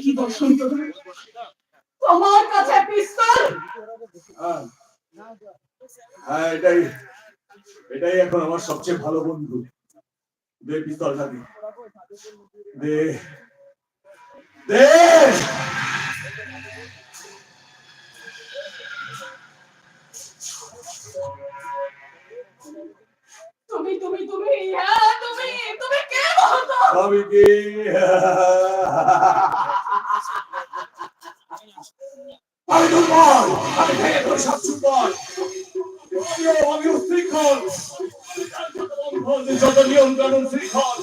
কি বসন্ত তোমার কাছে পিস্তল। হ্যাঁ হ্যাঁ, এটাই এটাই এখন আমার সবচেয়ে ভালো বন্ধু। দে পিস্তলটা দে। দে। দে। তুমি তুমি তুমি হ্যাঁ তুমি তুমি কে বলতো আমি কি? আমি দুর্বল আমি ভেঙে পড়ে সব দুর্বল আমিও আমি উশৃঙ্খল যত নিয়ম কানুন শৃঙ্খল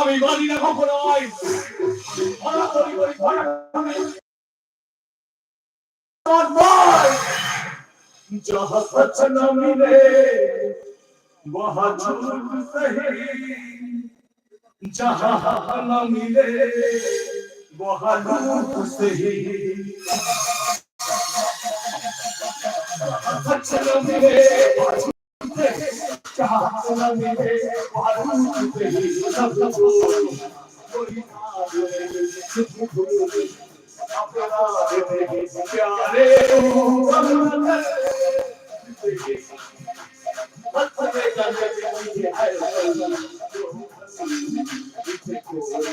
আমি মানি না কখনো আইন ধরা করি করি ধরা করি। আমার ভয়, जहाँ सच न मिले वहाँ झूठ सही जहाँ न मिले वहाँ झूठ सही जहाँ सच न मिले वहाँ झूठ सही जहाँ न मिले वहाँ झूठ सही सब कोई अपना प्यारे प्यारे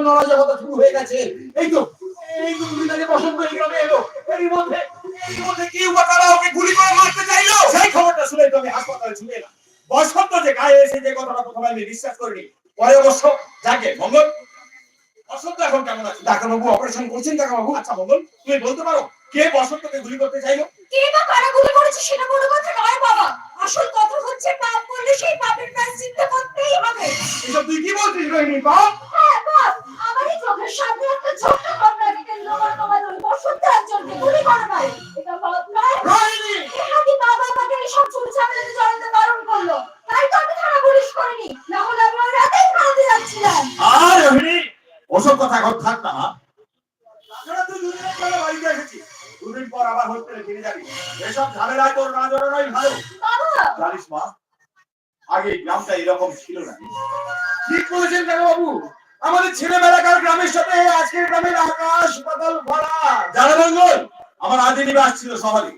ভীষণ শুরু হয়ে গেছে। এই তো এই তো আগে বসন্ত এই গ্রামে এলো। এর মধ্যে এর মধ্যে কি ওয়াকারা ওকে গুলি করে মারতে চাইলো? সেই খবরটা শুনে তো আমি হাসপাতালে ছুটে এলাম বসন্ত যে গায়ে এসে যে কথাটা প্রথমে আমি বিশ্বাস করিনি পরে অবশ্য যাকে মঙ্গল? বসন্ত এখন কেমন আছে? ডাক্তারবাবু অপারেশন করছেন ডাক্তারবাবু? আচ্ছা মঙ্গল তুমি বলতে পারো কে বসন্তকে গুলি করতে চাইলো? কে বা কারা গুলি করেছে সেটা বড় কথা নয় বাবা। আসল কথা হচ্ছে পাপ করলে সেই পাপের প্রায়শ্চিত্ত করতেই হবে। এসব তুই কি বলছিস রোহিণী বাপ হ্যাঁ বাপ আমারই চোখের সামনে একটা ছোট্ট ঘটনাকে কেন্দ্র করে তোমার ওই বসন্ত একজনকে গুলি করে মারে এটা বাপ নয় রোহিণী! এখানে বাবা আমাকে এইসব চুল ঝামেলাতে জড়াতে বারণ করল? তাই তো আমি থানা পুলিশ করিনি। না হলে আমি ওই রাতেই থানাতে যাচ্ছিলাম। আর রোহিণী ওসব কথা এখন থাক না তাছাড়া তুই দুদিন পরে বাড়িতে এসেছিস দুদিন পর আবার হোস্টেলে ফিরে যাবি। এসব ঝামেলায় তোর না জড়ানোই ভালো। বাবা! জানিস মা আগে গ্রামটা এরকম ছিল না। ঠিক বলেছেন ডাক্তারবাবু আমাদের ছেলেবেলাকার গ্রামের সাথে, আজকের গ্রামের আকাশ পাতাল ভরা। জানো মঙ্গল, আমার আদি নিবাস ছিল শহরে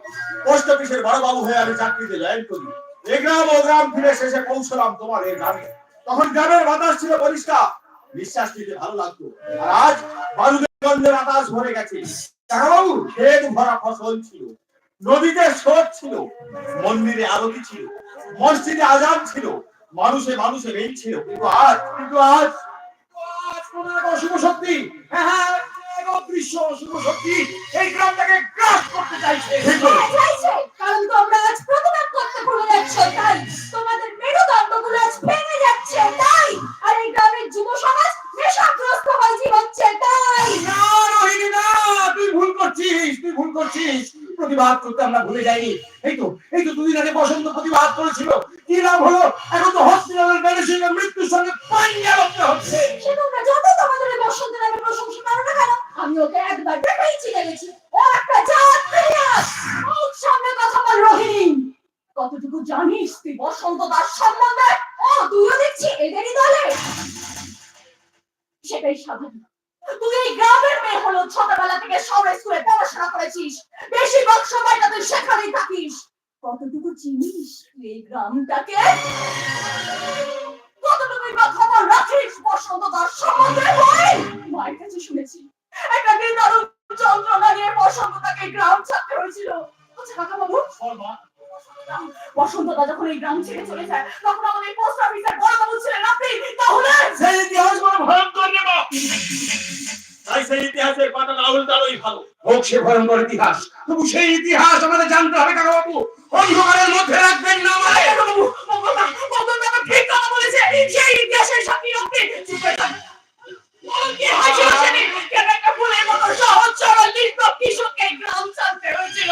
পোস্ট অফিসের বড় বাবু হয়ে আমি চাকরিতে জয়েন করি। এই গ্রাম ও গ্রাম ফিরে শেষে পৌঁছলাম তোমার এই গ্রামে। তখন গ্রামের বাতাস ছিল পরিষ্কার। নিঃশ্বাস নিতে ভালো লাগতো। আর আজ গন্ধে বাতাস ভরে গেছে। ডাক্তারবাবু ক্ষেত ভরা ফসল ছিল। নদীতে স্রোত ছিল। মন্দিরে আরতি ছিল। মসজিদে আজান ছিল। মানুষে মানুষে মেল ছিল। কিন্তু আজ কিন্তু আজ কোন এক অশুভ শক্তি। হ্যাঁ হ্যাঁ অদৃশ্য অশুভ শক্তি। এই গ্রামটাকে গ্রাস করতে চাইছে। হ্যাঁ, কারণ তোমরা আজ প্রতিবাদ করতে ভুলে যাচ্ছ তাই তোমাদের মেরুদণ্ডগুলো আজ ভেঙে যাচ্ছে তাই। আর এই গ্রামের যুব সমাজ নেশাগ্রস্ত হয়ে জীবচ্ছে তাই। না রোহিণী না তুই ভুল করছিস তুই ভুল করছিস। প্রতিবাদ করতে আমরা ভুলে যাইনি। এই তো এই তো দুদিন আগে বসন্ত প্রতিবাদ করেছিল। কি লাভ হলো? এখন তো হসপিটালের মেডিসিনের মৃত্যুর সঙ্গে পাঞ্জা করতে হচ্ছে সে তোমরা যত তোমাদের ওই বসন্ত নামে প্রশংসা করো না কেন আমি ওকে একবার রোহিণী। কতটুকু জানিস তুই বসন্ত দাস সম্বন্ধে? ও, তুইও দেখছি, এদেরই দলে। সেটাই স্বাভাবিক। তুই এই গ্রামের মেয়ে হলো ছোটবেলা থেকে শহরে স্কুলে পড়াশোনা করেছিস। বেশিরভাগ সময়টা তুই সেখানেই থাকিস। কতটুকু চিনিস তুই এই গ্রামটাকে? কত কতটুকুই বা খবর রাখিস বসন্ত তার সম্বন্ধে? বল মায়ের কাছে শুনেছি। একটা নির্দারুণ যন্ত্রণা নিয়ে বসন্ত তাকে গ্রাম ছাড়তে হয়েছিল। আচ্ছা কাকা বাবু বসন্তদা যখন এই গ্রাম ছেড়ে চলে যায় তখন আমাদের পোস্ট অফিসের বড় বাবু ছিলেন আপনি। তাহলে? সেই ইতিহাস বড় ভয়ঙ্কর রে বাপ। তাই সেই ইতিহাসের পাতা না উল্টালোই ভালো। হোক সে ভয়ঙ্কর ইতিহাস। তবু সেই ইতিহাস আমাদের জানতে হবে কাকা বাবু অন্ধকারের মধ্যে রাখবেন না আমাদের বাবু মঙ্গলদা মঙ্গলদা আমার ঠিক কথা বলেছে সেই ইতিহাসের সাথী আপনি চুপ করে থাকুন। বলুন কি হয়েছিল সেদিন? কেন একটা ফুলের মতো সহজ সরল নিষ্পাপ কিশোরকে গ্রাম ছাড়তে হয়েছিল?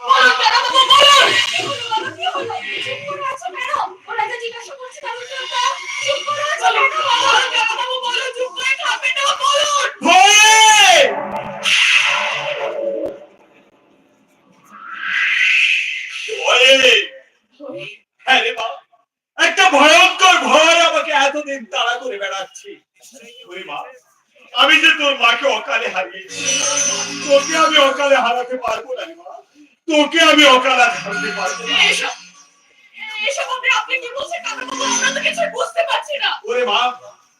বলুন কেন বাবু, বলুন। বলুন বাবু, কি হলো? চুপ করে আছো কেন? ওরা যে জিজ্ঞাসা করছে তার উত্তরটা। চুপ করে আছো কেন? বলুন কেন বাবু, বলুন, চুপ করে থাকবেন না, বলুন। ভয়ে! ভয়ে! হ্যাঁ রে বাপ, একটা ভয়ঙ্কর ভয় আমাকে এতদিন তাড়া করে বেড়াচ্ছি। আমি যে তোর মাকে অকালে হারিয়েছি তোকে আমি অকালে হারাতে পারব না তোকে আমি অকালে হারাতে পারব না। এসব এসব আপনি আপনি কি বলছেন? কাকা বাবু? আমরা তো কিছুই বুঝতে পারছি না। ওরে মা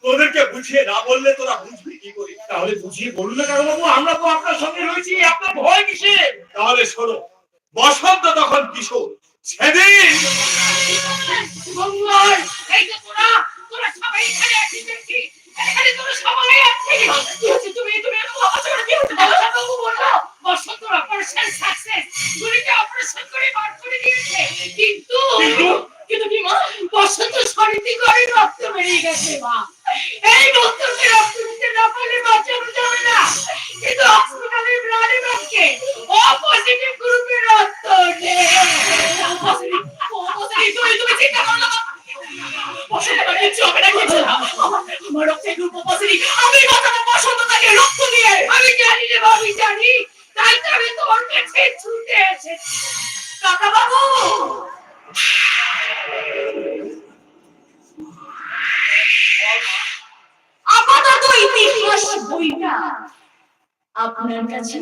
তোদেরকে বুঝিয়ে না বললে তোরা বুঝবি কি করে? তাহলে বুঝিয়ে বলুন না কাকা আমরা তো আপনার সঙ্গে রয়েছি আপনার ভয় কিসের? তাহলে শোনো বসন্ত তখন কিশোর সেদিন তোরা সবাই এখানে আছিস দেখছি এখানে তোরা সবাই আছিস? কি হচ্ছে তুমি? তুমি এত আওয়াজ করে কি হচ্ছে? বলো বাবু বলো বসন্ত অপারেশন সাকসেস গুলিকে অপারেশন করে বার করে দিয়েছে। কিন্তু কিন্তু কি মা? বসন্ত শরীরে করে রক্ত বেরিয়ে গেছে মা। এই রক্ত দিতে না পারলে বাঁচানো যাবে না কিন্তু হসপিটালের ব্লাডে ব্যাংকে ও পজিটিভ গ্রুপের রক্ত নেই পজিটিভ পজিটিভ তুমি তুমি চিন্তা করো না বসন্ত তাকে চোখে রাখিয়েছে আমার রক্তে গ্রুপ পজিটিভ আমি বাঁচাবো বসন্ত তাকে রক্ত দিয়ে আমি জানি রে ভাবি জানি তাই তো আমি তোমার কাছে ছুটে এসেছি কাকা বাবু আপাতত ইতিহাস বইটা আপনার কাছে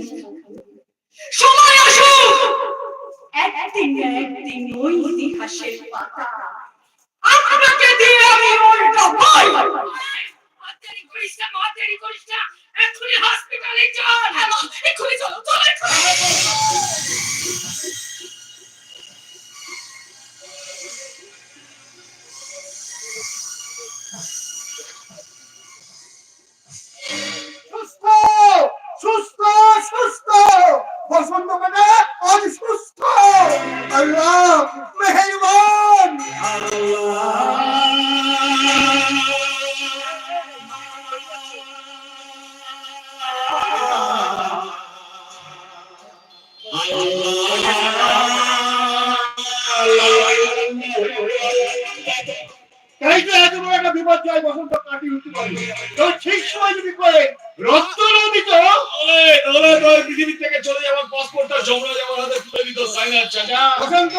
সময় আসুক। একদিন একদিন ওই ইতিহাসের পাতা। আপনাকে দিয়ে আমি উল্টো বই। দেরি করিস না মা দেরি করিস না। এক্ষুনি হসপিটালে চল। এক্ষুনি চলো চলো ওরে, পৃথিবী থেকে চলে যাওয়ার পাসপোর্টটা জমরা যাওয়ার হাতে তুলে দিত সাইনার চাচা। বসন্ত!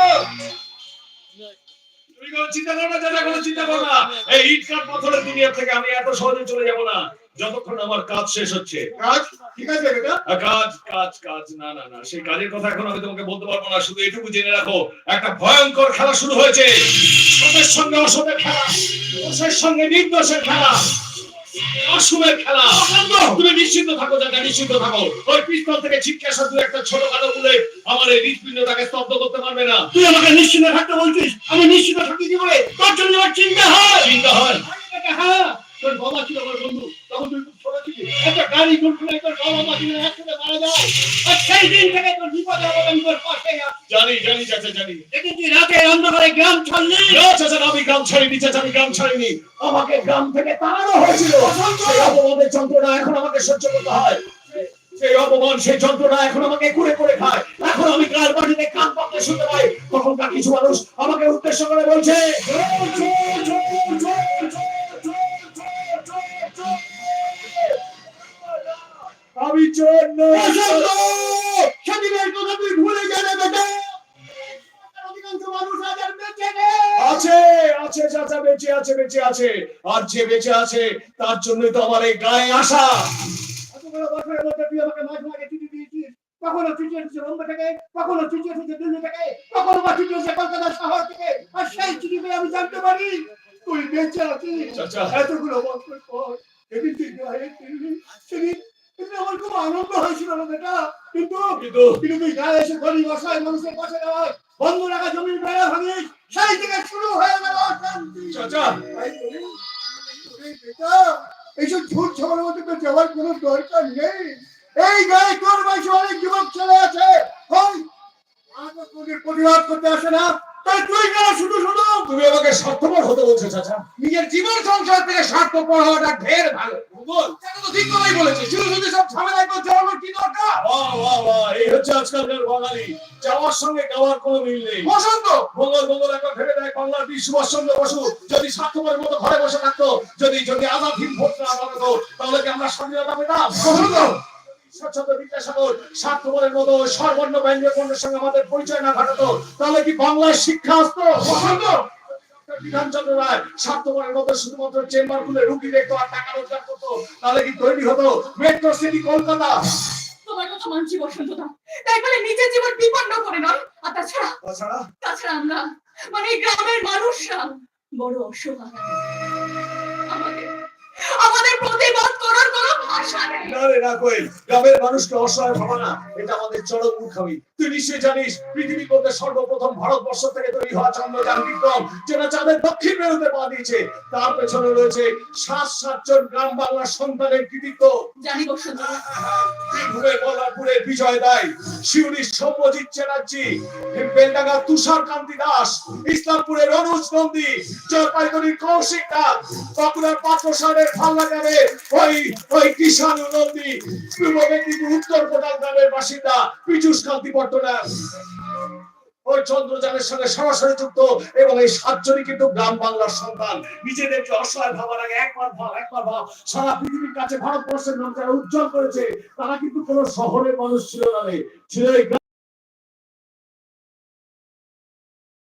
তুমি কোনো চিন্তা করো না চাচা কোনো চিন্তা করো না। এই ইট কাঠ পাথরের দুনিয়া থেকে আমি এত সহজে চলে যাব না। যতক্ষণ আমার কাজ শেষ হচ্ছে। কাজ? ঠিক আছে কাজ কাজ কাজ না না না সেই কাজের কথা এখন আমি তোমাকে বলতে পারব না। শুধু এটুকু জেনে রাখো একটা ভয়ঙ্কর খেলা শুরু হয়েছে। সতের সঙ্গে অসতের খেলা দোষের সঙ্গে নির্দোষের খেলা। অশুভের খেলা। তুমি নিশ্চিন্ত থাকো যাতে নিশ্চিন্ত থাকো। ওই পিস্তল থেকে জিজ্ঞাসা দু একটা ছোট কালো বলে আমার এই হৃৎপিণ্ডটাকে স্তব্ধ করতে পারবে না। তুই আমাকে নিশ্চিন্ত থাকতে বলছিস? আমি নিশ্চিন্ত থাকি কি বলে তোর জন্য আমার চিন্তা হয়। চিন্তা হয়। হ্যাঁ। তোর বাবা ছিল আমার বন্ধু। তখন তুই একটা গাড়ি ঘুরছিল তোর বাবা মা ছিল একসাথে মারা যায়। আর সেই দিন থেকে তোর বিপদে আপদে আমি তোর পাশে জানি জানি চাচা জানি। দেখেছি রাতে অন্ধকারে গ্রাম ছাড়লি। না চাচা আমি গ্রাম ছাড়িনি চাচা আমি গ্রাম ছাড়িনি। আমাকে গ্রাম থেকে তাড়ানো হয়েছিল। সেই অপমানের যন্ত্রণা এখন আমাকে সহ্য করতে হয়। সেই অপমান সেই যন্ত্রণা এখন আমাকে কুড়ে করে খায়। এখন আমি কার বাড়িতে কান পাততে শুনতে পাই। তখনকার কিছু মানুষ আমাকে উদ্দেশ্য করে বলছে বেঁচে আছে আর যে বেঁচে আছে তার জন্যই তো আমার এই গায়ে আসা। এত বড় বছরের মধ্যে তুই আমাকে মাঝে মাঝে চিঠি দিয়েছিস। কখনো চিঠি এসেছে বোম্বে থেকে কখনো চিঠি এসেছে দিল্লি থেকে কখনো বা চিঠি এসেছে কলকাতা শহর থেকে। আর সেই চিঠি পেয়ে আমি জানতে পারি তুই বেঁচে আছিস। এতগুলো বছর পর সেদিন তুই গায়ে ফিরলি। সেদিন সেদিন আমার খুব আনন্দ হয়েছিল না বেটা। কিন্তু কিন্তু তুই গায়ে এসে গরিব অসহায় মানুষের পাশে দাঁড়াস বন্ধ রাখা জমির বেড়া ভাঙিস সেই থেকে শুরু হয়ে গেল অশান্তি। এইসব ঝুট ঝগড়ার মধ্যে তো যাওয়ার কোনো দরকার নেই। এই গায়ে তোর বয়সে অনেক যুবক চলে আছে। প্রতিবাদ করতে আসে না। তাই তুই কেন শুধু শুধু? তুমি আমাকে স্বার্থপর হতে বলছো চাচা। নিজের জীবন সংসার থেকে স্বার্থপর হওয়াটা ঢের ভালো। বল এটা তো ঠিক কথাই বলেছে শুধু শুধু সব ঝামেলায় তো জড়ানোর কি দরকার? বাহ বাহ বাহ। এই হচ্ছে আজকালকার বাঙালি। যাওয়ার সঙ্গে গাওয়ার কোনো মিল নেই। বসন্ত! মঙ্গল মঙ্গল একবার ভেবে দেয় বাংলার বীর সুভাষচন্দ্র বসু যদি স্বার্থপরের মতো ঘরে বসে থাকতো যদি যদি আজাদ হিন্দ ভোট না বানাতো তাহলে কি আমরা স্বাধীনতা পেতাম? বসন্ত! বিদ্যাসাগর মতো সর্বর্ণ সঙ্গে আমাদের পরিচয় না ঘটাতো তাহলে কি বাংলায় শিক্ষা আসতো? বিধানচন্দ্র রায় স্বার্থপরের মতো শুধুমাত্র চেম্বার খুলে রুগী দেখতো আর টাকা রোজগার করতো তাহলে কি তৈরি হতো মেট্রো সিটি কলকাতা? তোমার কথা মানছি বসন্তদা। তাই বলে নিজের জীবন বিপন্ন করে নয় আর তাছাড়া তাছাড়া? তাছাড়া আমরা মানে গ্রামের মানুষরা বড় অসহায়। আমাদের আমাদের প্রতিবাদ করার কোনো ভাষা নেই না রে না কই গ্রামের মানুষকে অসহায় ভাবা না এটা আমাদের চরম মূর্খামি। তুই নিশ্চয়ই জানিস পৃথিবীর মধ্যে সর্বপ্রথম ভারতবর্ষ থেকে তৈরি হওয়া চন্দ্রযান বিক্রম যেটা চাঁদের দক্ষিণ মেরুতে পা দিয়েছে। তার পেছনে রয়েছে সাত সাতজন গ্রাম বাংলার সন্তানের কৃতিত্ব। জানি বীরভূমের বল্লারপুরের বিজয় দাই। শিউরির সৌম্যজিৎ চ্যাটার্জি বেলডাঙ্গার তুষার কান্তি দাস ইসলামপুরের অনুজ নন্দী জলপাইগুড়ির কৌশিক নাথ বাঁকুড়ার পাত্রসারের ভাল্লা ওই ওই কিষান নন্দী, পূর্ব মেদিনীপুর, উত্তর গ্রামের বাসিন্দা কান্তি ওই চন্দ্রযানের সঙ্গে সরাসরি যুক্ত এবং এই সাতজনই কিন্তু গ্রাম বাংলার সন্তান। নিজেদেরকে অসহায় ভাবার আগে একবার ভাব একবার ভাব। সারা পৃথিবীর কাছে ভারতবর্ষের নাম যারা উজ্জ্বল করেছে, তারা কিন্তু কোনো শহরের মানুষ ছিল না ছিল